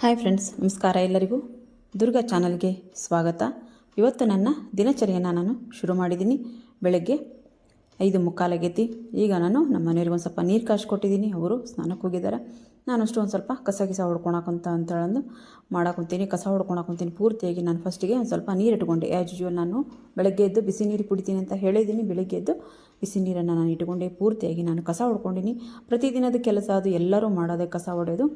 Hi friends, ನಮಸ್ಕಾರ ಎಲ್ಲರಿಗೂ. ದುರ್ಗಾ ಚಾನಲ್ಗೆ ಸ್ವಾಗತ. ಇವತ್ತು ನನ್ನ ದಿನಚರಿಯನ್ನು ನಾನು ಶುರು ಮಾಡಿದ್ದೀನಿ. ಬೆಳಗ್ಗೆ ಐದು ಮುಕ್ಕಾಲಾಗೈತಿ ಈಗ ನಾನು ನಮ್ಮ ಮನೆಯವ್ರಿಗೆ ಒಂದು ಸ್ವಲ್ಪ ನೀರು ಕಾಸು ಕೊಟ್ಟಿದ್ದೀನಿ. ಅವರು ಸ್ನಾನಕ್ಕೆ ಹೋಗಿದ್ದಾರೆ. ನಾನು ಅಷ್ಟು ಒಂದು ಸ್ವಲ್ಪ ಕಸ ಗಿಸ ಹೊಡ್ಕೊಳಕಂತ ಅಂತೇಳಂದು ಮಾಡಾಕೊಂತೀನಿ ಕಸ ಹೊಡ್ಕೊಳಕೊಂತೀನಿ ಪೂರ್ತಿಯಾಗಿ ನಾನು ಫಸ್ಟಿಗೆ ಒಂದು ಸ್ವಲ್ಪ ನೀರು ಇಟ್ಕೊಂಡೆ. ಆ್ಯಸ್ ಯೂಶ್ವಲ್ ನಾನು ಬೆಳಗ್ಗೆ ಎದ್ದು ಬಿಸಿ ನೀರು ಕುಡಿತೀನಿ ಅಂತ ಹೇಳಿದ್ದೀನಿ. ಬೆಳಗ್ಗೆ ಎದ್ದು ಬಿಸಿ ನೀರನ್ನು ನಾನು ಇಟ್ಕೊಂಡೆ ಪೂರ್ತಿಯಾಗಿ ನಾನು ಕಸ ಹೊಡ್ಕೊಂಡಿನಿ ಪ್ರತಿದಿನದ ಕೆಲಸ, ಅದು ಎಲ್ಲರೂ ಮಾಡೋದೆ ಕಸ ಹೊಡೆಯೋದು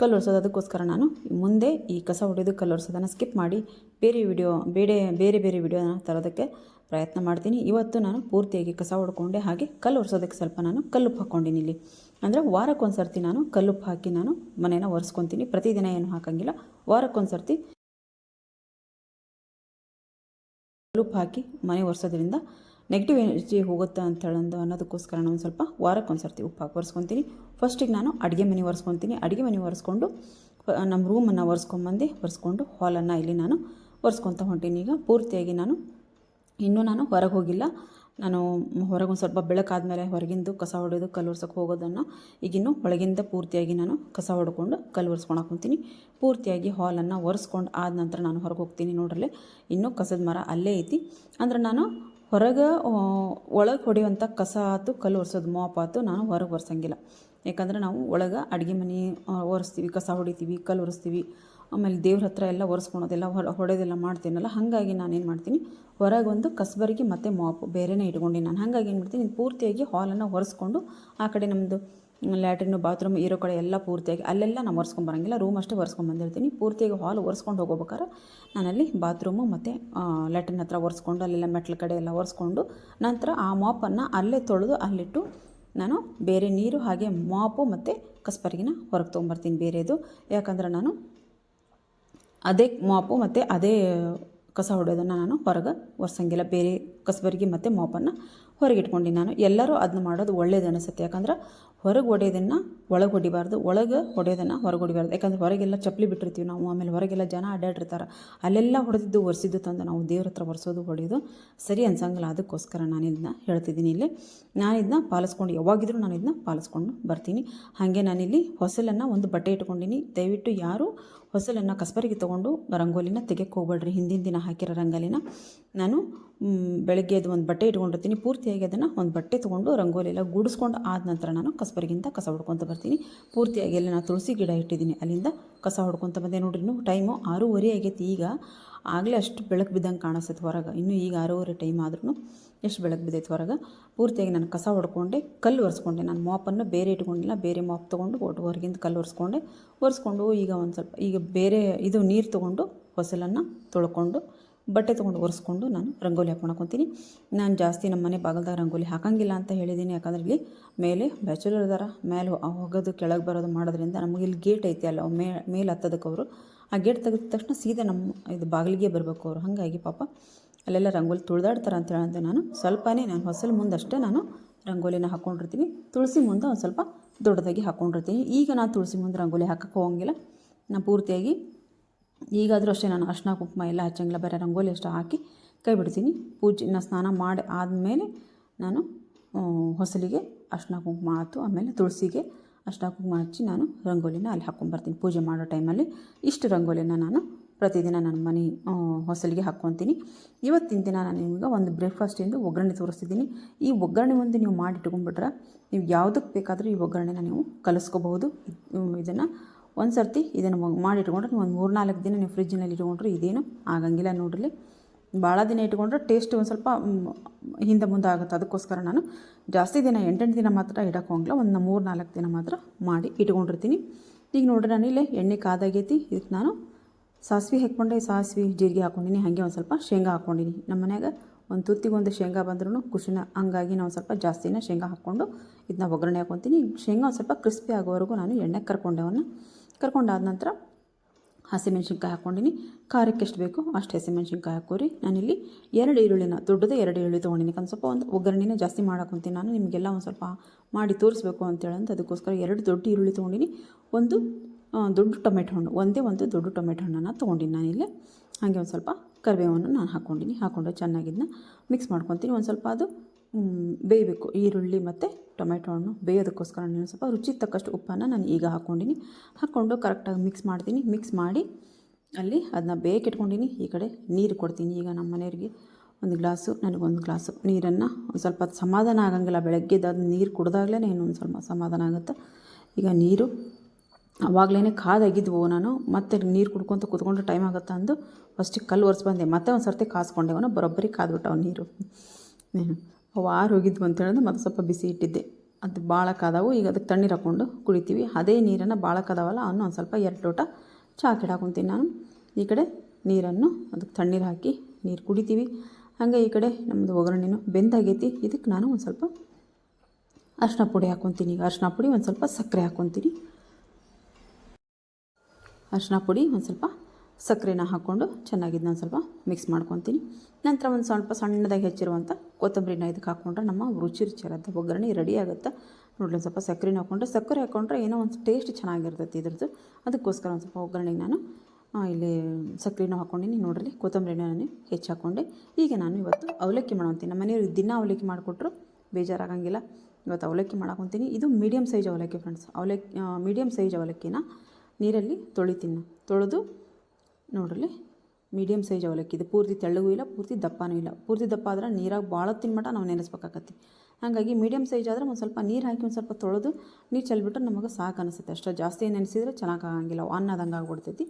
ಕಲ್ಲು ಒರೆಸೋದು ಅದಕ್ಕೋಸ್ಕರ ನಾನು ಮುಂದೆ ಈ ಕಸ ಹೊಡೆಯೋದು ಕಲ್ಲು ಒರೆಸೋದನ್ನು ಸ್ಕಿಪ್ ಮಾಡಿ ಬೇರೆ ವಿಡಿಯೋ ಬೇರೆ ಬೇರೆ ಬೇರೆ ವಿಡಿಯೋನ ತರೋದಕ್ಕೆ ಪ್ರಯತ್ನ ಮಾಡ್ತೀನಿ. ಇವತ್ತು ನಾನು ಪೂರ್ತಿಯಾಗಿ ಕಸ ಹೊಡ್ಕೊಂಡೆ ಹಾಗೆ ಕಲ್ಲು ಒರೆಸೋದಕ್ಕೆ ಸ್ವಲ್ಪ ನಾನು ಕಲ್ಲುಪ್ಪು ಹಾಕ್ಕೊಂಡಿನಿ ಇಲ್ಲಿ. ಅಂದರೆ ವಾರಕ್ಕೊಂದು ಸರ್ತಿ ನಾನು ಕಲ್ಲುಪ್ಪು ಹಾಕಿ ನಾನು ಮನೇನ ಒರೆಸ್ಕೊತೀನಿ. ಪ್ರತಿದಿನ ಏನು ಹಾಕೋಂಗಿಲ್ಲ ವಾರಕ್ಕೊಂದು ಸರ್ತಿ ಕಲ್ಲುಪ್ಪು ಹಾಕಿ ಮನೆ ಒರೆಸೋದ್ರಿಂದ ನೆಗೆಟಿವ್ ಎನರ್ಜಿ ಹೋಗುತ್ತೆ ಅಂತ ಹೇಳಂದು ಅನ್ನೋದಕ್ಕೋಸ್ಕರ ನಾನು ಸ್ವಲ್ಪ ಸ್ವಲ್ಪ ವಾರಕ್ಕೊಂದು ಸರ್ತಿ ಉಪ್ಪು ಹಾಕಿ ಒರೆಸ್ಕೊತೀನಿ. ಫಸ್ಟಿಗೆ ನಾನು ಅಡುಗೆ ಮನೆ ಒರೆಸ್ಕೊತೀನಿ. ಅಡುಗೆ ಮನೆ ಒರೆಸ್ಕೊಂಡು ನಮ್ಮ ರೂಮನ್ನು ಒರೆಸ್ಕೊಂಬಂದು ಒರೆಸ್ಕೊಂಡು ಹಾಲನ್ನು ಇಲ್ಲಿ ನಾನು ಒರೆಸ್ಕೊತ ಹೊಂಟೀನಿ. ಈಗ ಪೂರ್ತಿಯಾಗಿ ನಾನು ಇನ್ನೂ ನಾನು ಹೊರಗೆ ಹೋಗಿಲ್ಲ. ನಾನು ಹೊರಗೆ ಒಂದು ಸ್ವಲ್ಪ ಬೆಳಕಾದ್ಮೇಲೆ ಹೊರಗಿಂದು ಕಸ ಹೊಡೆದು ಕಲ್ಲು ಒರ್ಸೋಕೆ ಹೋಗೋದನ್ನು ಈಗಿನ್ನು ಒಳಗಿಂದ ಪೂರ್ತಿಯಾಗಿ ನಾನು ಕಸ ಹೊಡ್ಕೊಂಡು ಕಲ್ಲು ಹೋಗ್ತೀನಿ ಕುಂತೀನಿ ಪೂರ್ತಿಯಾಗಿ ಹಾಲನ್ನು ಒರೆಸ್ಕೊಂಡು ಆದ ನಂತರ ನಾನು ಹೊರಗೆ ಹೋಗ್ತೀನಿ ನೋಡ್ರಲ್ಲೇ. ಇನ್ನೂ ಕಸದ ಮರ ಅಲ್ಲೇ ಐತಿ. ಅಂದ್ರೆ ನಾನು ಹೊರಗೆ ಒಳಗೆ ಹೊಡೆಯುವಂಥ ಕಸ ಆತು ಕಲ್ಲು ಒರೆಸೋದು ಮಾಪ್ ಆತು ನಾನು ಹೊರಗೆ ಒರೆಸಂಗಿಲ್ಲ. ಯಾಕಂದ್ರೆ ನಾವು ಒಳಗೆ ಅಡುಗೆ ಮನೆ ಒರೆಸ್ತೀವಿ, ಕಸ ಹೊಡಿತೀವಿ, ಕಲ್ಲು ಒರೆಸ್ತೀವಿ, ಆಮೇಲೆ ದೇವ್ರ ಹತ್ರ ಎಲ್ಲ ಒರೆಸ್ಕೊಳೋದೆಲ್ಲ ಹೊಡೆದೆಲ್ಲ ಮಾಡ್ತೀನಲ್ಲ, ಹಾಗಾಗಿ ನಾನೇನು ಮಾಡ್ತೀನಿ, ಹೊರಗೆ ಒಂದು ಕಸಬರಿಗೆ ಮತ್ತು ಮಾಪ್ ಬೇರೆನೇ ಇಟ್ಕೊಂಡು ನಾನು. ಹಾಗಾಗಿ ಏನು ಮಾಡ್ತೀನಿ, ಪೂರ್ತಿಯಾಗಿ ಹಾಲನ್ನು ಒರೆಸ್ಕೊಂಡು ಆ ಕಡೆ ನಮ್ಮದು ಲ್ಯಾಟ್ರಿನು, ಬಾತ್ರೂಮ್ ಇರೋ ಕಡೆ ಎಲ್ಲ ಪೂರ್ತಿಯಾಗಿ ಅಲ್ಲೆಲ್ಲ ನಾನು ಒರೆಸ್ಕೊಂಡು ಬರೋಂಗಿಲ್ಲ. ರೂಮ್ ಅಷ್ಟೇ ಒರೆಸ್ಕೊಂಡು ಬಂದಿರ್ತೀನಿ. ಪೂರ್ತಿಯಾಗಿ ಹಾಲ್ ಒರೆಸ್ಕೊಂಡು ಹೋಗೋಬೇಕಾರೆ ನಾನಲ್ಲಿ ಬಾತ್ರೂಮು ಮತ್ತು ಲ್ಯಾಟ್ರಿನ್ ಹತ್ರ ಒರೆಸ್ಕೊಂಡು ಅಲ್ಲೆಲ್ಲ ಮೆಟ್ಲ ಕಡೆ ಎಲ್ಲ ಒರೆಸ್ಕೊಂಡು ನಂತರ ಆ ಮಾಪನ್ನು ಅಲ್ಲೇ ತೊಳೆದು ಅಲ್ಲಿಟ್ಟು ನಾನು ಬೇರೆ ನೀರು ಹಾಗೆ ಮಾಪು ಮತ್ತು ಕಸ್ಬರ್ಗಿನ ಹೊರಗೆ ತೊಗೊಂಬರ್ತೀನಿ ಬೇರೆದು. ಯಾಕಂದ್ರೆ ನಾನು ಅದೇ ಮಾಪು ಮತ್ತು ಅದೇ ಕಸ ಹೊಡೆಯೋದನ್ನು ನಾನು ಹೊರಗೆ ಒರೆಸಂಗಿಲ್ಲ. ಬೇರೆ ಕಸಬರಿಗೆ ಮತ್ತು ಮಾಪನ್ನು ಹೊರಗೆ ಇಟ್ಕೊಂಡು ನಾನು. ಎಲ್ಲರೂ ಅದನ್ನ ಮಾಡೋದು ಒಳ್ಳೇದು ಅನಿಸುತ್ತೆ. ಯಾಕಂದ್ರೆ ಹೊರಗೆ ಹೊಡೆಯೋದನ್ನು ಒಳಗೆ ಹೊಡಿಬಾರ್ದು. ಒಳಗೆ ಹೊಡೆಯೋದನ್ನು ಹೊರಗೆ ಹೊಡಿಬಾರ್ದು. ಯಾಕಂದ್ರೆ ಹೊರಗೆಲ್ಲ ಚಪ್ಪಲಿ ಬಿಟ್ಟಿರ್ತೀವಿ ನಾವು. ಆಮೇಲೆ ಹೊರಗೆಲ್ಲ ಜನ ಅಡ್ಡಾಡಿರ್ತಾರೆ. ಅಲ್ಲೆಲ್ಲ ಹೊಡೆದಿದ್ದು ಒರೆಸಿದ್ದು ತಂದು ನಾವು ದೇವ್ರ ಹತ್ರ ಒರೆಸೋದು ಹೊಡೆಯೋದು ಸರಿ ಅನ್ಸಂಗಿಲ್ಲ. ಅದಕ್ಕೋಸ್ಕರ ನಾನು ಇದನ್ನ ಹೇಳ್ತಿದ್ದೀನಿ ಇಲ್ಲಿ. ನಾನು ಇದನ್ನ ಪಾಲಿಸ್ಕೊಂಡು ಯಾವಾಗಿದ್ರೂ ನಾನು ಇದನ್ನ ಪಾಲಿಸ್ಕೊಂಡು ಬರ್ತೀನಿ. ಹಾಗೆ ನಾನಿಲ್ಲಿ ಹೊಸಲನ್ನು ಒಂದು ಬಟ್ಟೆ ಇಟ್ಕೊಂಡಿನಿ. ದಯವಿಟ್ಟು ಯಾರು ಹೊಸಲನ್ನು ಕಸ್ಬರಿಗೆ ತೊಗೊಂಡು ರಂಗೋಲಿನ ತೆಗೆಕ್ಕೆ ಹೋಗ್ಬೇಡ್ರಿ. ಹಿಂದಿನ ದಿನ ಹಾಕಿರೋ ರಂಗೋಲಿನ ನಾನು ಬೆಳಗ್ಗೆ ಅದು ಒಂದು ಬಟ್ಟೆ ಇಟ್ಕೊಂಡಿರ್ತೀನಿ. ಪೂರ್ತಿಯಾಗಿ ಅದನ್ನು ಒಂದು ಬಟ್ಟೆ ತೊಗೊಂಡು ರಂಗೋಲಿ ಎಲ್ಲ ಗುಡಿಸ್ಕೊಂಡು ಆದ ನಂತರ ನಾನು ಕಸ್ಬರಿಗಿಂತ ಕಸ ಹೊಡ್ಕೊತ ಬರ್ತೀನಿ. ಪೂರ್ತಿಯಾಗಿ ಎಲ್ಲ ನಾನು ತುಳಸಿ ಗಿಡ ಇಟ್ಟಿದ್ದೀನಿ, ಅಲ್ಲಿಂದ ಕಸ ಹೊಡ್ಕೊತ ಬಂದೆ. ನೋಡ್ರಿ ಟೈಮು ಆರೂವರೆ ಆಗೈತಿ ಈಗ. ಆಗಲೇ ಅಷ್ಟು ಬೆಳಕು ಬಿದ್ದಂಗೆ ಕಾಣಿಸ್ತೈತೆ ಹೊರಗೆ. ಇನ್ನೂ ಈಗ ಆರೂವರೆ ಟೈಮ್ ಆದ್ರೂ ಎಷ್ಟು ಬೆಳಕು ಬಿದ್ದೈತೆ ಹೊರಗೆ. ಪೂರ್ತಿಯಾಗಿ ನಾನು ಕಸ ಹೊಡ್ಕೊಂಡೆ ಕಲ್ಲು ಒರೆಸ್ಕೊಂಡೆ. ನಾನು ಮಾಪನ್ನು ಬೇರೆ ಇಟ್ಕೊಂಡಿಲ್ಲ, ಬೇರೆ ಮಾಪ್ ತೊಗೊಂಡು ಒಟ್ಟು ಹೊರಗಿಂದ ಕಲ್ಲು ಒರೆಸ್ಕೊಂಡೆ. ಒರೆಸ್ಕೊಂಡು ಈಗ ಒಂದು ಸ್ವಲ್ಪ, ಈಗ ಬೇರೆ ಇದು ನೀರು ತೊಗೊಂಡು ಹೊಸಲನ್ನು ತೊಳ್ಕೊಂಡು, ಬಟ್ಟೆ ತೊಗೊಂಡು ಒರೆಸ್ಕೊಂಡು ನಾನು ರಂಗೋಲಿ ಹಾಕ್ಕೊಳಕೊಂತೀನಿ ನಾನು ಜಾಸ್ತಿ ನಮ್ಮ ಮನೆ ಬಾಗಲ್ದಾಗ ರಂಗೋಲಿ ಹಾಕಂಗಿಲ್ಲ ಅಂತ ಹೇಳಿದ್ದೀನಿ ಯಾಕಂದ್ರೆ ಇಲ್ಲಿ ಮೇಲೆ ಬ್ಯಾಚುಲರ್ ಇದಾರ. ಮೇಲೆ ಹೋಗೋದು, ಕೆಳಗೆ ಬರೋದು ಮಾಡೋದ್ರಿಂದ ನಮಗೆ ಇಲ್ಲಿ ಗೇಟ್ ಐತಿ ಅಲ್ಲ ಮೇ ಮೇಲೆ ಹತ್ತೋದಕ್ಕೆ ಅವರು. ಆ ಗೇಟ್ ತೆಗೆದ ತಕ್ಷಣ ಸೀದಾ ನಮ್ಮ ಇದು ಬಾಗಿಲಿಗೆ ಬರಬೇಕು ಅವರು. ಹಾಗಾಗಿ ಪಾಪ ಅಲ್ಲೆಲ್ಲ ರಂಗೋಲಿ ತುಳಿದಾಡ್ತಾರೆ ಅಂತ ಹೇಳಂತೆ ನಾನು. ಸ್ವಲ್ಪನೇ ನಾನು ಹೊಸಲು ಮುಂದಷ್ಟೇ ನಾನು ರಂಗೋಲಿನ ಹಾಕ್ಕೊಂಡಿರ್ತೀನಿ ತುಳಸಿ ಮುಂದೆ ಒಂದು ಸ್ವಲ್ಪ ದೊಡ್ಡದಾಗಿ ಹಾಕ್ಕೊಂಡಿರ್ತೀನಿ ಈಗ ನಾನು ತುಳಸಿ ಮುಂದೆ ರಂಗೋಲಿ ಹಾಕಕ್ಕೆ ಹೋಗಂಗಿಲ್ಲ. ನಾನು ಪೂರ್ತಿಯಾಗಿ ಈಗಾದರೂ ಅಷ್ಟೇ ನಾನು ಅರ್ಶಿನ ಕುಂಕುಮ ಎಲ್ಲ ಹಚ್ಚಂಗಿಲ್ಲ. ಬರೀ ರಂಗೋಲಿ ಅಷ್ಟು ಹಾಕಿ ಕೈ ಬಿಡ್ತೀನಿ. ಪೂಜೆ ನಾನು ಸ್ನಾನ ಮಾಡಿ ಆದಮೇಲೆ ನಾನು ಹೊಸಲಿಗೆ ಅರ್ಶಿನ ಕುಂಕುಮ ಆಯಿತು ಆಮೇಲೆ ತುಳಸಿಗೆ ಹಾಕಿ ಹಚ್ಚಿ ನಾನು ರಂಗೋಲಿನ ಅಲ್ಲಿ ಹಾಕ್ಕೊಂಬರ್ತೀನಿ ಪೂಜೆ ಮಾಡೋ ಟೈಮಲ್ಲಿ ಇಷ್ಟು ರಂಗೋಲಿನ ನಾನು ಪ್ರತಿದಿನ ನನ್ನ ಮನೆ ಹೊಸಲಿಗೆ ಹಾಕ್ಕೊತೀನಿ ಇವತ್ತಿನ ದಿನ ನಾನು ನಿಮ್ಗೆ ಒಂದು ಬ್ರೇಕ್ಫಾಸ್ಟಿಂದು ಒಗ್ಗರಣೆ ತೋರಿಸ್ತಿದ್ದೀನಿ. ಈ ಒಗ್ಗರಣೆ ಒಂದು ನೀವು ಮಾಡಿ ಇಟ್ಕೊಂಡ್ಬಿಟ್ರೆ ನೀವು ಯಾವುದಕ್ಕೆ ಬೇಕಾದರೂ ಈ ಒಗ್ಗರಣೆನ ನೀವು ಕಲಿಸ್ಕೋಬಹುದು. ಇದನ್ನು ಒಂದು ಸರ್ತಿ ಇದನ್ನು ಮಾಡಿ ಇಟ್ಕೊಂಡ್ರೆ ನೀವು ಒಂದು ಮೂರು ನಾಲ್ಕು ದಿನ ನೀವು ಫ್ರಿಜ್ಜಿನಲ್ಲಿ ಇಟ್ಕೊಂಡ್ರೆ ಇದೇನು ಆಗಂಗಿಲ್ಲ ನೋಡ್ರಿ. ಭಾಳ ದಿನ ಇಟ್ಕೊಂಡ್ರೆ ಟೇಸ್ಟ್ ಒಂದು ಸ್ವಲ್ಪ ಹಿಂದೆ ಮುಂದೆ ಆಗುತ್ತೆ ಅದಕ್ಕೋಸ್ಕರ ನಾನು ಜಾಸ್ತಿ ದಿನ, ಎಂಟೆಂಟು ದಿನ ಮಾತ್ರ ಇಡೋಕ್ಕೆ ಹೋಗಲ್ಲ ಒಂದು ಮೂರು ನಾಲ್ಕು ದಿನ ಮಾತ್ರ ಮಾಡಿ ಇಟ್ಕೊಂಡಿರ್ತೀನಿ. ಈಗ ನೋಡ್ರಿ ನಾನು ಇಲ್ಲೇ ಎಣ್ಣೆ ಕಾದಾಗೈತಿ. ಇದಕ್ಕೆ ನಾನು ಸಾಸಿವೆ ಹಾಕ್ಕೊಂಡೆ. ಸಾಸಿವೆ, ಜೀರಿಗೆ ಹಾಕ್ಕೊಂಡಿನಿ. ಹಾಗೆ ಒಂದು ಸ್ವಲ್ಪ ಶೇಂಗಾ ಹಾಕ್ಕೊಂಡಿನಿ. ನಮ್ಮ ಮನ್ಯಾಗ ಒಂದು ತುತ್ತಿಗೆ ಒಂದು ಶೇಂಗಾ ಬಂದ್ರೂ ಖುಷಿನ, ಹಂಗಾಗಿ ನಾವು ಸ್ವಲ್ಪ ಜಾಸ್ತಿನ ಶೇಂಗಾ ಹಾಕ್ಕೊಂಡು ಇದನ್ನ ಒಗ್ಗರಣೆ ಹಾಕ್ಕೊತೀನಿ. ಶೇಂಗಾ ಒಂದು ಸ್ವಲ್ಪ ಕ್ರಿಸ್ಪಿ ಆಗೋವರೆಗೂ ನಾನು ಎಣ್ಣೆ ಕರ್ಕೊಂಡೆ ಅವನ್ನ. ಕರ್ಕೊಂಡಾದ ನಂತರ ಹಸಿಮೆಣ್ಸಿನ್ಕಾಯಿ ಹಾಕ್ಕೊಂಡಿನಿ. ಖಾರಕ್ಕೆ ಎಷ್ಟು ಬೇಕೋ ಅಷ್ಟು ಹಸಿಮೆಣ್ಸಿನ್ಕಾಯಿ ಹಾಕೋರಿ ನಾನಿಲ್ಲಿ ಎರಡು ಈರುಳ್ಳಿನ, ದೊಡ್ಡದೇ ಎರಡು ಈರುಳ್ಳಿ ತೊಗೊಂಡಿನಿ. ಒಂದು ಸ್ವಲ್ಪ ಒಂದು ಒಗ್ಗರಣೆನೇ ಜಾಸ್ತಿ ಮಾಡಾಕೊಂತೀನಿ ನಾನು. ನಿಮಗೆಲ್ಲ ಒಂದು ಸ್ವಲ್ಪ ಮಾಡಿ ತೋರಿಸ್ಬೇಕು ಅಂತೇಳಿ ಅಂತ ಅದಕ್ಕೋಸ್ಕರ ಎರಡು ದೊಡ್ಡ ಈರುಳ್ಳಿ ತೊಗೊಂಡಿನಿ. ಒಂದು ದೊಡ್ಡ ಟೊಮೆಟೊ ಹಣ್ಣು, ಒಂದೇ ಒಂದು ದೊಡ್ಡ ಟೊಮೆಟೊ ಹಣ್ಣನ್ನು ತೊಗೊಂಡಿನಿ ನಾನಿಲ್ಲಿ. ಹಾಗೆ ಒಂದು ಸ್ವಲ್ಪ ಕರಿಬೇವನ್ನು ನಾನು ಹಾಕ್ಕೊಂಡಿನಿ. ಹಾಕ್ಕೊಂಡು ಚೆನ್ನಾಗಿದ್ದನ್ನ ಮಿಕ್ಸ್ ಮಾಡ್ಕೊತೀನಿ. ಒಂದು ಸ್ವಲ್ಪ ಅದು ಬೇಯಬೇಕು. ಈರುಳ್ಳಿ ಮತ್ತು ಟೊಮೆಟೊ ಹಣ್ಣು ಬೇಯೋದಕ್ಕೋಸ್ಕರ ನಾನು ಸ್ವಲ್ಪ ರುಚಿಗೆ ತಕ್ಕಷ್ಟು ಉಪ್ಪನ್ನು ನಾನು ಈಗ ಹಾಕ್ಕೊಂಡಿನಿ. ಹಾಕ್ಕೊಂಡು ಕರೆಕ್ಟಾಗಿ ಮಿಕ್ಸ್ ಮಾಡ್ತೀನಿ. ಮಿಕ್ಸ್ ಮಾಡಿ ಅಲ್ಲಿ ಅದನ್ನ ಬೇಯಕ್ಕೆ ಇಟ್ಕೊಂಡಿನಿ. ಈ ಕಡೆ ನೀರು ಕೊಡ್ತೀನಿ. ಈಗ ನಮ್ಮ ಮನೆಯವ್ರಿಗೆ ಒಂದು ಗ್ಲಾಸು ನನಗೊಂದು ಗ್ಲಾಸು ನೀರನ್ನು ಒಂದು ಸ್ವಲ್ಪ ಸಮಾಧಾನ ಆಗೋಂಗಿಲ್ಲ. ಬೆಳಗ್ಗೆದ್ದು ನೀರು ಕುಡ್ದಾಗಲೇ ಇನ್ನೊಂದು ಸ್ವಲ್ಪ ಸಮಾಧಾನ ಆಗುತ್ತೆ. ಈಗ ನೀರು ಆವಾಗಲೇ ಕಾದಾಗಿದ್ವು ನಾನು. ಮತ್ತೆ ನೀರು ಕುಡ್ಕೊತ ಕೂತ್ಕೊಂಡು ಟೈಮ್ ಆಗುತ್ತೆ ಅಂದು ಫಸ್ಟಿಗೆ ಕಲ್ಲು ಒರೆಸಿ ಬಂದೆ ಮತ್ತೆ ಒಂದು ಸರ್ತಿ ಕಾಸ್ಕೊಂಡೆವನು ಬರೋಬ್ಬರಿ ಕಾದ್ಬಿಟ್ಟವು ನೀರು. ಅವು ಆರು ಹೋಗಿದ್ವು ಅಂತ ಹೇಳಿದ್ರೆ ಮತ್ತೆ ಸ್ವಲ್ಪ ಬಿಸಿ ಇಟ್ಟಿದ್ದೆ. ಅದು ಭಾಳ ಕಾದವು ಈಗ ಅದಕ್ಕೆ ತಣ್ಣೀರು ಹಾಕ್ಕೊಂಡು ಕುಡಿತೀವಿ. ಅದೇ ನೀರನ್ನು ಭಾಳ ಕಾದವಲ್ಲ ಅವನು ಒಂದು ಸ್ವಲ್ಪ ಎರಡು ಲೋಟ ಚಹಾ ಹಾಕೊಂತೀನಿ ನಾನು. ಈ ಕಡೆ ನೀರನ್ನು ಅದಕ್ಕೆ ತಣ್ಣೀರು ಹಾಕಿ ನೀರು ಕುಡಿತೀವಿ. ಹಾಗೆ ಈ ಕಡೆ ನಮ್ಮದು ಒಗ್ಗರಣೆನೂ ಬೆಂದಾಗೈತಿ. ಇದಕ್ಕೆ ನಾನು ಒಂದು ಸ್ವಲ್ಪ ಅರ್ಶಿನ ಪುಡಿ ಹಾಕ್ಕೊತೀನಿ ಈಗ ಅರ್ಶಿನ ಪುಡಿ ಒಂದು ಸ್ವಲ್ಪ ಸಕ್ಕರೆ ಹಾಕ್ಕೊತೀನಿ ಅರ್ಶಿನ ಪುಡಿ ಒಂದು ಸ್ವಲ್ಪ ಸಕ್ಕರೆನ ಹಾಕ್ಕೊಂಡು ಚೆನ್ನಾಗಿ ಇದನ್ನ ಸ್ವಲ್ಪ ಮಿಕ್ಸ್ ಮಾಡ್ಕೊತೀನಿ. ನಂತರ ಒಂದು ಸ್ವಲ್ಪ ಸಣ್ಣದಾಗಿ ಹೆಚ್ಚಿರುವಂಥ ಕೊತ್ತಂಬರಿನ ಇದಕ್ಕೆ ಹಾಕ್ಕೊಂಡ್ರೆ ನಮ್ಮ ರುಚಿ ರುಚಿಯಾದಂಥ ಒಗ್ಗರಣೆ ರೆಡಿ ಆಗುತ್ತೆ. ನೋಡಲಿ ಒಂದು ಸ್ವಲ್ಪ ಸಕ್ಕರೆನ ಹಾಕ್ಕೊಂಡ್ರೆ ಸಕ್ಕರೆ ಹಾಕ್ಕೊಂಡ್ರೆ ಏನೋ ಒಂದು ಟೇಸ್ಟ್ ಚೆನ್ನಾಗಿರ್ತೈತಿ ಇದ್ರದ್ದು. ಅದಕ್ಕೋಸ್ಕರ ಒಂದು ಸ್ವಲ್ಪ ಒಗ್ಗರಣೆಗೆ ನಾನು ಇಲ್ಲಿ ಸಕ್ಕರೆನೂ ಹಾಕ್ಕೊಂಡಿನಿ ನೋಡ್ರಿ ಕೊತ್ತಂಬರಿನ ನಾನು ಹೆಚ್ಚು ಹಾಕ್ಕೊಂಡೆ ಈಗ ನಾನು ಇವತ್ತು ಅವಲಕ್ಕಿ ಮಾಡೋಂತೀನಿ ನಮ್ಮ ಮನೆಯವ್ರಿಗೆ ದಿನ ಅವಲಕ್ಕಿ ಮಾಡಿಕೊಟ್ರು, ಬೇಜಾರಾಗಂಗಿಲ್ಲ. ಇವತ್ತು ಅವಲಕ್ಕಿ ಮಾಡ್ಕೊತೀನಿ. ಇದು ಮೀಡಿಯಮ್ ಸೈಜ್ ಅವಲಕ್ಕಿ ಫ್ರೆಂಡ್ಸ್ ಅವಲಕ್ಕಿ ಮೀಡಿಯಮ್ ಸೈಜ್ ಅವಲಕ್ಕಿನ ನೀರಲ್ಲಿ ತೊಳಿತೀನಿ. ತೊಳೆದು ನೋಡ್ರಲ್ಲಿ ಮೀಡಿಯಮ್ ಸೈಜ್ ಅವಲಕ್ಕಿ. ಇದು ಪೂರ್ತಿ ತೆಳ್ಳಗೂ ಇಲ್ಲ, ಪೂರ್ತಿ ದಪ್ಪನೂ ಇಲ್ಲ. ಪೂರ್ತಿ ದಪ್ಪ ಆದ್ರೆ ನೀರಾಗಿ ಭಾಳ ತಿನ್ಮಟ ನಾವು ನೆನೆಸ್ಬೇಕಾಗತ್ತೆ ಹಾಗಾಗಿ ಮೀಡಿಯಮ್ ಸೈಜ್ ಆದರೆ ಒಂದು ಸ್ವಲ್ಪ ನೀರು ಹಾಕಿ ಒಂದು ಸ್ವಲ್ಪ ತೊಳೆದು ನೀರು ಚೆಲ್ಬಿಟ್ರೆ ನಮಗೆ ಸಾಕು ಅನಿಸುತ್ತೆ. ಅಷ್ಟೇ ಜಾಸ್ತಿ ನೆನೆಸಿದ್ರೆ ಚೆನ್ನಾಗಿ ಆಗಂಗಿಲ್ಲ, ಅನ್ನದಂಗೆ ಆಗ್ಬಿಡ್ತೈತಿ.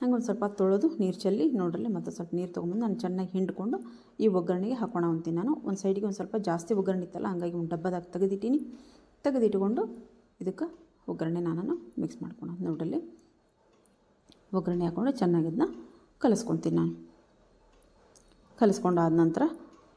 ಹಂಗೆ ಒಂದು ಸ್ವಲ್ಪ ತೊಳೆದು ನೀರು ಚೆಲ್ಲಿ ನೋಡ್ರಲ್ಲಿ ಮತ್ತು ಸ್ವಲ್ಪ ನೀರು ತೊಗೊಂಬಂದು ನಾನು ಚೆನ್ನಾಗಿ ಹಿಂಡ್ಕೊಂಡು ಈ ಒಗ್ಗರಣೆಗೆ ಹಾಕೋಣ ಅಂತೀನಿ ನಾನು. ಒಂದು ಸೈಡಿಗೆ ಒಂದು ಸ್ವಲ್ಪ ಜಾಸ್ತಿ ಒಗ್ಗರಣೆ ಇತ್ತಲ್ಲ, ಹಂಗಾಗಿ ಒಂದು ಡಬ್ಬದಾಗ ತೆಗೆದಿಟ್ಟೀನಿ. ತೆಗೆದಿಟ್ಕೊಂಡು ಇದಕ್ಕೆ ಒಗ್ಗರಣೆ ನಾನು ಮಿಕ್ಸ್ ಮಾಡ್ಕೊಳ ನೋಡ್ರಲ್ಲಿ. ಒಗ್ಗರಣೆ ಹಾಕ್ಕೊಂಡು ಚೆನ್ನಾಗಿ ಇದನ್ನ ಕಲಿಸ್ಕೊತೀನಿ ನಾನು. ಕಲಿಸ್ಕೊಂಡಾದ ನಂತರ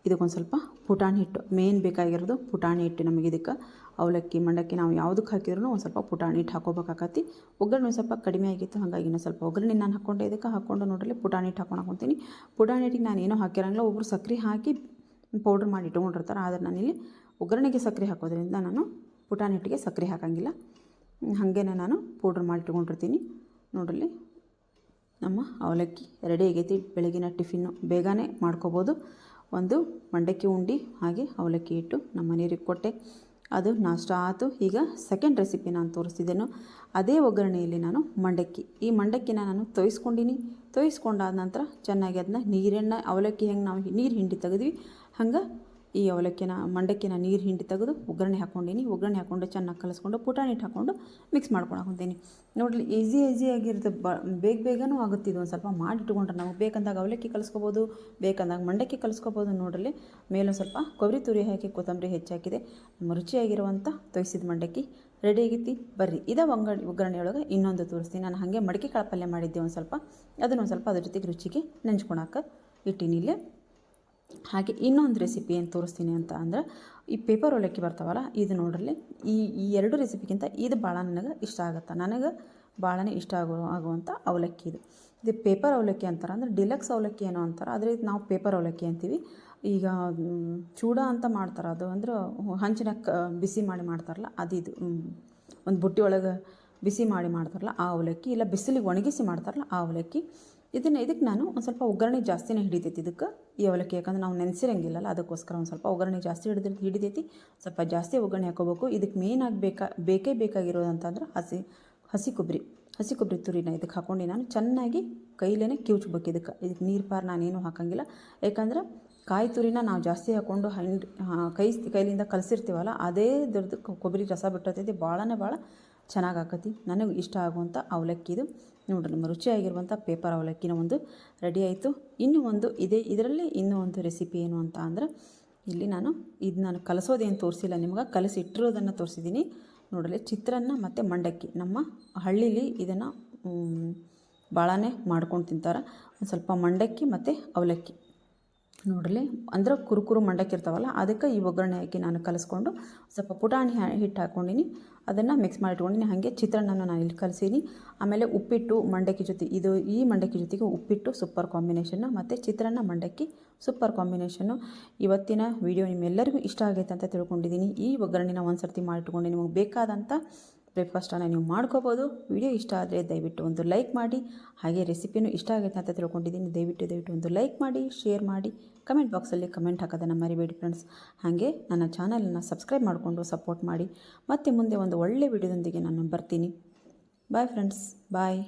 ಇದಕ್ಕೊಂದು ಸ್ವಲ್ಪ ಪುಟಾಣಿ ಹಿಟ್ಟು ಮೇನ್ ಬೇಕಾಗಿರೋದು ಪುಟಾಣಿ ಹಿಟ್ಟು ನಮಗೆ ಇದಕ್ಕೆ. ಅವಲಕ್ಕಿ, ಮಂಡಕ್ಕಿ ನಾವು ಯಾವುದಕ್ಕೆ ಹಾಕಿದ್ರು ಒಂದು ಸ್ವಲ್ಪ ಪುಟಾಣಿ ಹಿಟ್ಟು ಹಾಕೋಬೇಕಾಕತಿ. ಒಗ್ಗರಣೆ ಒಂದು ಸ್ವಲ್ಪ ಕಡಿಮೆ ಆಗಿತ್ತು, ಹಾಗಾಗಿ ಇನ್ನೂ ಸ್ವಲ್ಪ ಒಗ್ಗರಣೆ ನಾನು ಹಾಕ್ಕೊಂಡೆ. ಇದಕ್ಕೆ ಹಾಕ್ಕೊಂಡು ನೋಡಲಿ ಪುಟಾಣಿ ಹಿಟ್ಟು ಹಾಕೊಂಡು ಹಾಕೊತೀನಿ ಪುಟಾಣಿ ಹಿಟ್ಟಿಗೆ ನಾನು ಏನೂ ಹಾಕಿರಂಗಿಲ್ಲ ಒಬ್ಬರು ಸಕ್ಕರೆ ಹಾಕಿ ಪೌಡ್ರ್ ಮಾಡಿ ಇಟ್ಕೊಂಡಿರ್ತಾರೆ. ಆದರೆ ನಾನಿಲ್ಲಿ ಒಗ್ಗರಣೆಗೆ ಸಕ್ಕರೆ ಹಾಕೋದ್ರಿಂದ ನಾನು ಪುಟಾಣಿ ಹಿಟ್ಟಿಗೆ ಸಕ್ಕರೆ ಹಾಕಂಗಿಲ್ಲ. ಹಾಗೇನೆ ನಾನು ಪೌಡ್ರ್ ಮಾಡಿ ಇಟ್ಕೊಂಡಿರ್ತೀನಿ. ನೋಡ್ರಲ್ಲಿ ನಮ್ಮ ಅವಲಕ್ಕಿ ರೆಡಿ ಆಗೈತಿ. ಬೆಳಗಿನ ಟಿಫಿನ್ನು ಬೇಗನೆ ಮಾಡ್ಕೋಬೋದು. ಒಂದು ಮಂಡಕ್ಕಿ ಉಂಡಿ ಹಾಗೆ ಅವಲಕ್ಕಿ ಇಟ್ಟು ನಮ್ಮ ಮನೆಯವ್ರಿಗೆ ಕೊಟ್ಟೆ. ಅದು ನಾಷ್ಟ ಆಯಿತು ಈಗ ಸೆಕೆಂಡ್ ರೆಸಿಪಿ ನಾನು ತೋರಿಸ್ತಿದ್ದೇನು. ಅದೇ ಒಗ್ಗರಣೆಯಲ್ಲಿ ನಾನು ಮಂಡಕ್ಕಿ. ಈ ಮಂಡಕ್ಕಿನ ನಾನು ತೊಯ್ಸ್ಕೊಂಡಿನಿ. ತೊಯ್ಸ್ಕೊಂಡಾದ ನಂತರ ಚೆನ್ನಾಗಿ ಅದನ್ನ ನೀರನ್ನು ಅವಲಕ್ಕಿ ಹೆಂಗೆ ನಾವು ನೀರು ಹಿಂಡಿ ತೆಗೆದ್ವಿ, ಹಂಗೆ ಈ ಅವಲಕ್ಕಿನ ಮಂಡಕ್ಕಿನ ನೀರು ಹಿಂಡಿ ತೆಗೆದು ಒಗ್ಗರಣೆ ಹಾಕ್ಕೊಂಡೀನಿ. ಒಗ್ಗರಣೆ ಹಾಕ್ಕೊಂಡು ಚೆನ್ನಾಗಿ ಕಲಿಸ್ಕೊಂಡು ಪುಟಾಣಿ ಹಿಟ್ಟು ಹಾಕ್ಕೊಂಡು ಮಿಕ್ಸ್ ಮಾಡ್ಕೊಂಡು ಹಾಕೊತೀನಿ ನೋಡಲಿ ಈಸಿ ಈಸಿಯಾಗಿರುತ್ತೆ ಬ, ಬೇಗ ಬೇಗನೂ ಆಗುತ್ತೆ ಇದು ಒಂದು ಸ್ವಲ್ಪ ಮಾಡಿಟ್ಕೊಂಡ್ರೆ ನಾವು ಬೇಕಂದಾಗ ಅವಲಕ್ಕಿ ಕಲಿಸ್ಕೋಬೋದು, ಬೇಕಂದಾಗ ಮಂಡಕ್ಕಿ ಕಲಿಸ್ಕೋಬೋದು ನೋಡಲಿ ಮೇಲೊಂದು ಸ್ವಲ್ಪ ಕೊಬ್ಬರಿ ತುರಿ ಹಾಕಿ ಕೊತ್ತಂಬರಿ ಹೆಚ್ಚಾಕಿದೆ. ರುಚಿಯಾಗಿರುವಂಥ ತೊಯ್ಸಿದ ಮಂಡಕ್ಕಿ ರೆಡಿ ಆಗೈತಿ. ಬರ್ರಿ, ಇದೇ ಒಗ್ಗರಣೆ ಒಗ್ಗರಣೆ ಒಳಗೆ ಇನ್ನೊಂದು ತೋರಿಸ್ತೀನಿ. ನಾನು ಹಾಗೆ ಮಡಿಕೆ ಕಾಳು ಪಲ್ಯ ಮಾಡಿದ್ದೆ ಒಂದು ಸ್ವಲ್ಪ. ಅದನ್ನೊಂದು ಸ್ವಲ್ಪ ಅದ್ರ ಜೊತೆಗೆ ರುಚಿಗೆ ನೆಂಚ್ಕೊಳಕ್ಕೆ ಇಟ್ಟಿನಿ ಇಲ್ಲೇ. ಹಾಗೆ ಇನ್ನೊಂದು ರೆಸಿಪಿ ಏನು ತೋರಿಸ್ತೀನಿ ಅಂತ ಅಂದ್ರೆ, ಈ ಪೇಪರ್ ಅವಲಕ್ಕಿ ಬರ್ತಾವಲ್ಲ, ಇದು ನೋಡ್ರಲ್ಲಿ, ಈ ಈ ಎರಡು ರೆಸಿಪಿಗಿಂತ ಇದು ಭಾಳ ನನಗೆ ಇಷ್ಟ ಆಗುತ್ತೆ. ನನಗೆ ಭಾಳನೇ ಇಷ್ಟ ಆಗೋ ಆಗುವಂಥ ಅವಲಕ್ಕಿ ಇದು. ಇದು ಪೇಪರ್ ಅವಲಕ್ಕಿ ಅಂತಾರೆ, ಅಂದರೆ ಡಿಲಕ್ಸ್ ಅವಲಕ್ಕಿ ಏನೋ ಅಂತಾರೆ, ಆದರೆ ಇದು ನಾವು ಪೇಪರ್ ಅವಲಕ್ಕಿ ಅಂತೀವಿ. ಈಗ ಚೂಡ ಅಂತ ಮಾಡ್ತಾರೆ, ಅದು ಅಂದ್ರೆ ಹಂಚಿನ ಕ, ಬಿಸಿ ಮಾಡಿ ಮಾಡ್ತಾರಲ್ಲ, ಅದು ಇದು ಒಂದು ಬುಟ್ಟಿ ಒಳಗೆ ಬಿಸಿ ಮಾಡಿ ಮಾಡ್ತಾರಲ್ಲ ಆ ಅವಲಕ್ಕಿ, ಇಲ್ಲ ಬಿಸಿಲಿಗೆ ಒಣಗಿಸಿ ಮಾಡ್ತಾರಲ್ಲ ಆ ಅವಲಕ್ಕಿ ಇದನ್ನು ಇದಕ್ಕೆ ನಾನು ಒಂದು ಸ್ವಲ್ಪ ಒಗ್ಗರಣೆ ಜಾಸ್ತಿನೇ ಹಿಡಿತೈತಿ ಇದಕ್ಕೆ ಈ ಅವಲಕ್ಕಿ, ಯಾಕಂದ್ರೆ ನಾವು ನೆನೆಸಿರಂಗಿಲ್ಲಲ್ಲ, ಅದಕ್ಕೋಸ್ಕರ ಒಂದು ಸ್ವಲ್ಪ ಒಗ್ಗರಣೆ ಜಾಸ್ತಿ ಹಿಡಿದ ಹಿಡಿತೈತಿ. ಸ್ವಲ್ಪ ಜಾಸ್ತಿ ಒಗ್ಗರಣೆ ಹಾಕೋಬೇಕು. ಇದಕ್ಕೆ ಮೇನ್ ಆಗಿ ಬೇಕಾ, ಬೇಕೇ ಬೇಕಾಗಿರೋದು ಅಂತಂದ್ರೆ ಹಸಿ ಹಸಿ ಕೊಬ್ಬರಿ ಹಸಿ ಕೊಬ್ಬರಿ ತುರಿನ ಇದಕ್ಕೆ ಹಾಕ್ಕೊಂಡು ನಾನು ಚೆನ್ನಾಗಿ ಕೈಲೇ ಕಿವುಚ್ಬೇಕು ಇದಕ್ಕೆ. ಇದಕ್ಕೆ ನೀರು ಪಾರು ನಾನೇನು ಹಾಕಂಗಿಲ್ಲ. ಯಾಕಂದ್ರೆ ಕಾಯಿ ತುರಿನ ನಾವು ಜಾಸ್ತಿ ಹಾಕ್ಕೊಂಡು ಹಂಡ್ ಕೈ, ಕೈಲಿಂದ ಕಲಸಿರ್ತೀವಲ್ಲ, ಅದೇ ದೊಡ್ಡದು ಕೊಬ್ಬರಿ ರಸ ಬಿಟ್ಟಿರ್ತೈತಿ ಭಾಳನೇ ಭಾಳ ಚೆನ್ನಾಗಿ ಆಕತಿ ನನಗೆ ಇಷ್ಟ ಆಗುವಂಥ ಅವಲಕ್ಕಿ ಇದು. ನೋಡ್ರಿ, ನಮ್ಮ ರುಚಿಯಾಗಿರುವಂಥ ಪೇಪರ್ ಅವಲಕ್ಕಿನ ಒಂದು ರೆಡಿ ಆಯಿತು. ಇನ್ನೂ ಒಂದು ಇದೇ, ಇದರಲ್ಲಿ ಇನ್ನೂ ಒಂದು ರೆಸಿಪಿ ಏನು ಅಂತ ಅಂದರೆ, ಇಲ್ಲಿ ನಾನು ಇದು ನಾನು ಕಲಸೋದೇನು ತೋರಿಸಿಲ್ಲ ನಿಮ್ಗೆ. ಕಲಸಿ ಇಟ್ಟಿರೋದನ್ನು ತೋರಿಸಿದ್ದೀನಿ ನೋಡಲಿ ಚಿತ್ರಾನ್ನ ಮತ್ತು ಮಂಡಕ್ಕಿ. ನಮ್ಮ ಹಳ್ಳೀಲಿ ಇದನ್ನು ಭಾಳನೇ ಮಾಡ್ಕೊಂಡು ತಿಂತಾರೆ. ಒಂದು ಸ್ವಲ್ಪ ಮಂಡಕ್ಕಿ ಮತ್ತು ಅವಲಕ್ಕಿ. ನೋಡಲಿ ಅಂದ್ರೆ ಕುರುಕುರು ಮಂಡಕ್ಕಿ ಇರ್ತಾವಲ್ಲ, ಅದಕ್ಕೆ ಈ ಒಗ್ಗರಣೆ ಹಾಕಿ ನಾನು ಕಲಿಸ್ಕೊಂಡು ಸ್ವಲ್ಪ ಪುಟಾಣಿ ಹಿಟ್ಟು ಹಾಕ್ಕೊಂಡಿನಿ ಅದನ್ನು ಮಿಕ್ಸ್ ಮಾಡಿ ಇಟ್ಕೊಂಡಿನಿ. ಹಾಗೆ ಚಿತ್ರಾನ್ನನ ನಾನು ಇಲ್ಲಿ ಕಲಿಸೀನಿ. ಆಮೇಲೆ ಉಪ್ಪಿಟ್ಟು, ಮಂಡಕ್ಕಿ ಜೊತೆ ಇದು ಈ ಮಂಡಕ್ಕಿ ಜೊತೆಗೆ ಉಪ್ಪಿಟ್ಟು ಸೂಪರ್ ಕಾಂಬಿನೇಷನ್ನು ಮತ್ತು ಚಿತ್ರಾನ್ನ ಮಂಡಕ್ಕಿ ಸೂಪರ್ ಕಾಂಬಿನೇಷನ್ನು ಇವತ್ತಿನ ವಿಡಿಯೋ ನಿಮ್ಮೆಲ್ಲರಿಗೂ ಇಷ್ಟ ಆಗೈತೆ ಅಂತ ತಿಳ್ಕೊಂಡಿದ್ದೀನಿ ಈ ಒಗ್ಗರಣೆನ ಒಂದು ಸರ್ತಿ ಮಾಡಿಟ್ಕೊಂಡು ನಿಮಗೆ ಬೇಕಾದಂಥ ಬ್ರೇಕ್ಫಾಸ್ಟನ್ನು ನೀವು ಮಾಡ್ಕೋಬೋದು. ವಿಡಿಯೋ ಇಷ್ಟ ಆದರೆ ದಯವಿಟ್ಟು ಒಂದು ಲೈಕ್ ಮಾಡಿ. ಹಾಗೆ ರೆಸಿಪಿನೂ ಇಷ್ಟ ಆಗುತ್ತೆ ಅಂತ ತಿಳ್ಕೊಂಡಿದ್ದೀನಿ. ದಯವಿಟ್ಟು ದಯವಿಟ್ಟು ಒಂದು ಲೈಕ್ ಮಾಡಿ, ಶೇರ್ ಮಾಡಿ. ಕಮೆಂಟ್ ಬಾಕ್ಸಲ್ಲಿ ಕಮೆಂಟ್ ಹಾಕೋದನ್ನು ಮರಿಬೇಡಿ ಫ್ರೆಂಡ್ಸ್. ಹಾಗೆ ನನ್ನ ಚಾನಲನ್ನು ಸಬ್ಸ್ಕ್ರೈಬ್ ಮಾಡಿಕೊಂಡು ಸಪೋರ್ಟ್ ಮಾಡಿ. ಮತ್ತೆ ಮುಂದೆ ಒಂದು ಒಳ್ಳೆ ವಿಡಿಯೋದೊಂದಿಗೆ ನಾನು ಬರ್ತೀನಿ. Bye friends bye